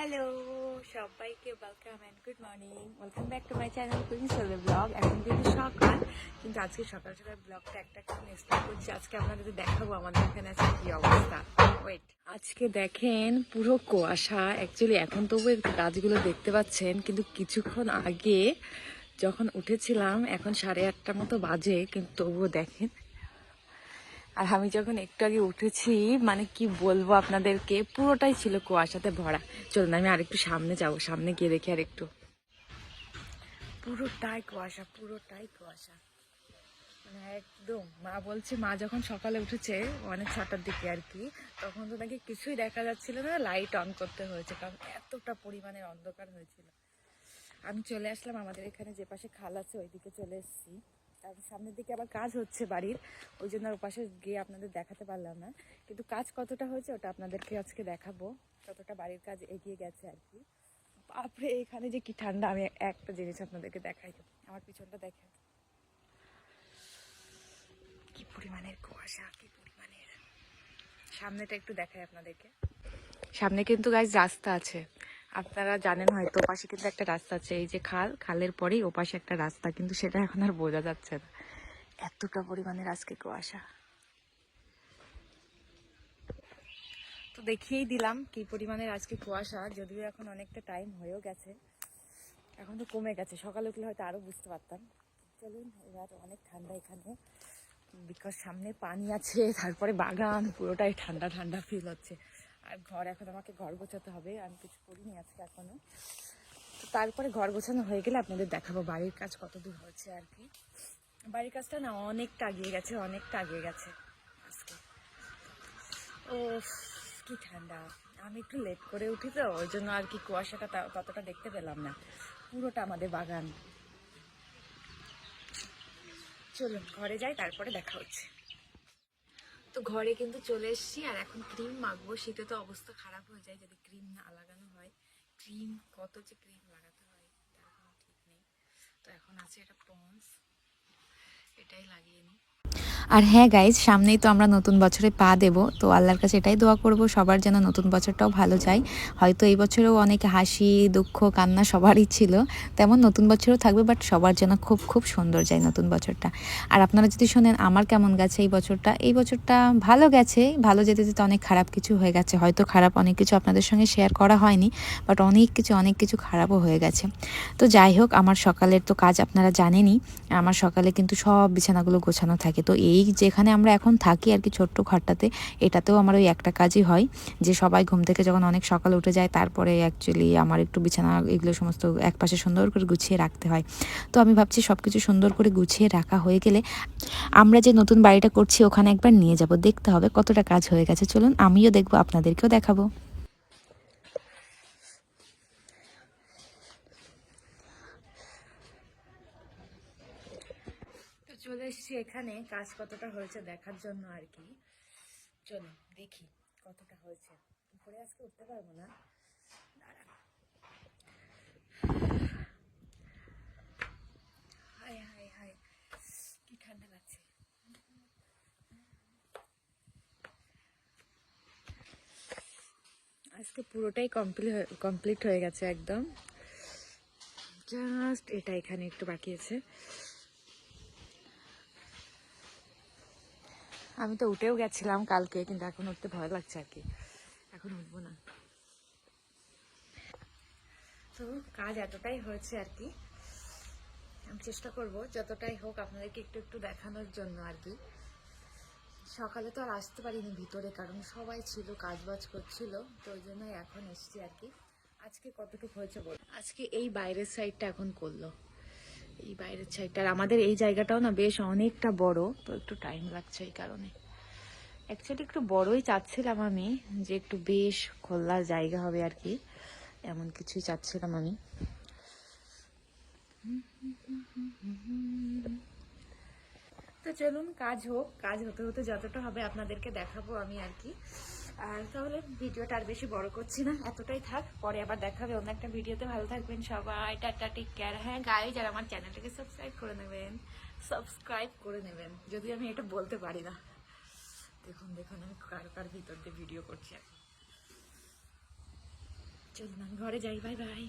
Hello সবাইকে welcome and good morning welcome back to my channel queen sole blog এখন কিন্তু সকাল, কিন্তু আজকে সকাল সকাল ব্লগটা একটা কারণে স্টার্ট করছি। আজকে আপনাদের দেখাবো আমাদের এখানে আজকে কি অবস্থা। ওয়েট আজকে দেখেন পুরো কুয়াশা। অ্যাকচুয়ালি এখন তবু একটু গাছগুলো দেখতে পাচ্ছেন, কিন্তু কিছুক্ষণ আগে যখন উঠেছিলাম, এখন সাড়ে আটটার মতো বাজে, কিন্তু তবুও দেখেন আর আমি যখন একটু আগে উঠেছি মানে কি বলব আপনাদেরকে, পুরোটাই ছিল কুয়াশাতে ভরা। চলুন, আমি আরেকটু সামনে যাব, সামনে গিয়ে দেখি আর একটু পুরোটাই কুয়াশা পুরোটাই কুয়াশা। মানে একদম, মা বলছে, মা যখন সকালে উঠেছে অনেক ছটার দিকে আর কি, তখন তো নাকি কিছুই দেখা যাচ্ছিল না লাইট অন করতে হয়েছে, কারণ এতটা পরিমাণের অন্ধকার হয়েছিল। আমি চলে আসলাম, আমাদের এখানে যে পাশে খাল আছে, ওইদিকে চলে এসেছি। সামনের দিকে আবার কাজ হচ্ছে বাড়ির। ওই জন্য ওপাশে গিয়ে আপনাদের দেখাতে পারলাম না। কিন্তু কাজ কতটা হয়েছে ওটা আপনাদেরকে আজকে দেখাবো। কতটা বাড়ির কাজ এগিয়ে গেছে আর কি। বাপরে, এখানে যে কি ঠান্ডা, আমি একটা জিনিস আপনাদেরকে দেখাই। আমার পিছনটা দেখে কি পরিমাণের কুয়াশা, কি পরিমাণের। সামনেটা একটু দেখাই আপনাদেরকে। সামনে কিন্তু গাছ রাস্তা আছে। আপনারা জানেন হয়তো পাশে কিন্তু একটা রাস্তা আছে, এই যে খাল, খালের পরেই ও পাশে একটা রাস্তা, কিন্তু সেটা এখন আর বোঝা যাচ্ছে না। এতটা পরিমাণের আজকে কুয়াশা। তো দেখিয়েই দিলাম কি পরিমাণের আজকে কুয়াশা, যদিও এখন অনেকটা টাইম হয়েও গেছে। এখন তো কমে গেছে, সকালে উঠলে হয়তো আরও বুঝতে পারতাম। চলুন, এবার অনেক ঠান্ডা এখানে। বিকজ সামনে পানি আছে, তারপরে বাগান, পুরোটাই ঠান্ডা ঠান্ডা ফিল হচ্ছে। আর ঘর এখন আমাকে ঘর গোছাতে হবে, আমি কিছু করিনি আজকে এখনও। তো তারপরে ঘর গোছানো হয়ে গেলে আপনাদের দেখাবো বাড়ির কাজ কত দূর হচ্ছে আর কি। বাড়ির কাজটা না অনেকটা আগিয়ে গেছে, অনেকটা আগিয়ে গেছে আজকে। ও কি ঠান্ডা। আমি একটু লেট করে উঠি তো, ওই জন্য আর কি কুয়াশাটা ততটা দেখতে পেলাম না। পুরোটা আমাদের বাগান। চলুন, ঘরে যাই, তারপরে দেখা হচ্ছে। তো ঘরে কিন্তু চলে এসছি আর এখন ক্রিম মাখবো। শীতে তো অবস্থা খারাপ হয়ে যায় যদি ক্রিম না লাগানো হয়। ক্রিম, কত যে ক্রিম লাগাতে হয়, তার কোনো ঠিক নেই। তো এখন আছে এটা পন্স, এটাই লাগিয়ে নিই। আর হ্যাঁ গাইজ সামনেই তো আমরা নতুন বছরে পা দেব, তো আল্লাহর কাছে এটাই দোয়া করব, সবার যেন নতুন বছরটাও ভালো যায়। হয়তো এই বছরেও অনেক হাসি, দুঃখ, কান্না সবারই ছিল, তেমন নতুন বছরও থাকবে বাট সবার যেন খুব খুব সুন্দর যায় নতুন বছরটা। আর আপনারা যদি শোনেন, আমার কেমন গেছে এই বছরটা? এই বছরটা ভালো গেছে, ভালো যেতে যেতে অনেক খারাপ কিছু হয়ে গেছে। হয়তো খারাপ অনেক কিছু আপনাদের সঙ্গে শেয়ার করা হয়নি বাট অনেক কিছু অনেক কিছু খারাপও হয়ে গেছে। তো যাই হোক, আমার সকালের তো কাজ আপনারা জানেনই, আমার সকালে কিন্তু সব বিছানাগুলো গোছানো থাকে, তো এই যেখানে আমরা এখন থাকি আর কি ছোট্ট ঘরটাতে, এটাতেও আমার ওই একটা কাজই হয়। যে সবাই ঘুম থেকে যখন অনেক সকালে উঠে যায়, তারপরে অ্যাকচুয়ালি আমার একটু বিছানা, এগুলো সমস্ত একপাশে সুন্দর করে গুছিয়ে রাখতে হয়। তো আমি ভাবছি সব কিছু সুন্দর করে গুছিয়ে রাখা হয়ে গেলে আমরা যে নতুন বাড়িটা করছি, ওখানে একবার নিয়ে যাব, দেখতে হবে কতটা কাজ হয়ে গেছে। চলুন, আমিও দেখব, আপনাদেরকেও দেখাবো। চলে এসেছি এখানে, কাজ কতটা হয়েছে দেখার জন্য আর কি। চলো দেখি কতটা হয়েছে। উপরে আজকে উঠতে পারব না। দাঁড়ান। হায় হায় হায়, কি ঠান্ডা লাগছে। আজকে পুরোটাই কমপ্লিট কমপ্লিট হয়ে গেছে একদম। জাস্ট এটা এখানে একটু বাকি আছে। আমি তো উঠেও গেছিলাম কালকে, কিন্তু এখন উঠতে ভয় লাগছে আর কি। এখন উঠবো না। তো কাজ এতটাই হয়েছে আর কি। আমি চেষ্টা করব যতটাই হোক আপনাদেরকে একটু একটু দেখানোর জন্য আর কি। সকালে তো আর আসতে পারিনি ভিতরে, কারণ সবাই ছিল কাজ বাজ করছিল, তো ওই জন্যই এখন এসছি আর কি। আজকে কতটুকু হয়েছে বল আজকে এই বাইরের সাইডটা এখন করল। এই বাইরের সাইডটা। আর আমাদের এই জায়গাটাও না বেশ অনেকটা বড়, তো একটু টাইম লাগছে এই কারণে। অ্যাকচুয়ালি একটু বড়ই চাচ্ছিলাম আমি, যে একটু বেশ খোলা জায়গা হবে আর কি। এমন কিছুই চাচ্ছিলাম আমি। তো চলুন, কাজ হোক, কাজ হতে হতে যতটা হবে আপনাদেরকে দেখাবো আমি আর কি। আর তাহলে ভিডিওটা আর বেশি বড় করছি না, এতটাই থাক। পরে আবার দেখা হবে, অন্য একটা ভিডিওতে ভালো থাকবেন সবাই। Ta-ta, take care. হ্যাঁ গায়ে যারা আমার চ্যানেলটাকে সাবস্ক্রাইব করে নেবেন সাবস্ক্রাইব করে নেবেন। যদি আমি এটা বলতে পারি না। দেখুন দেখুন, আমি কার কার ভিতর দিয়ে ভিডিও করছি। চলুন, আমি ঘরে যাই। Bye bye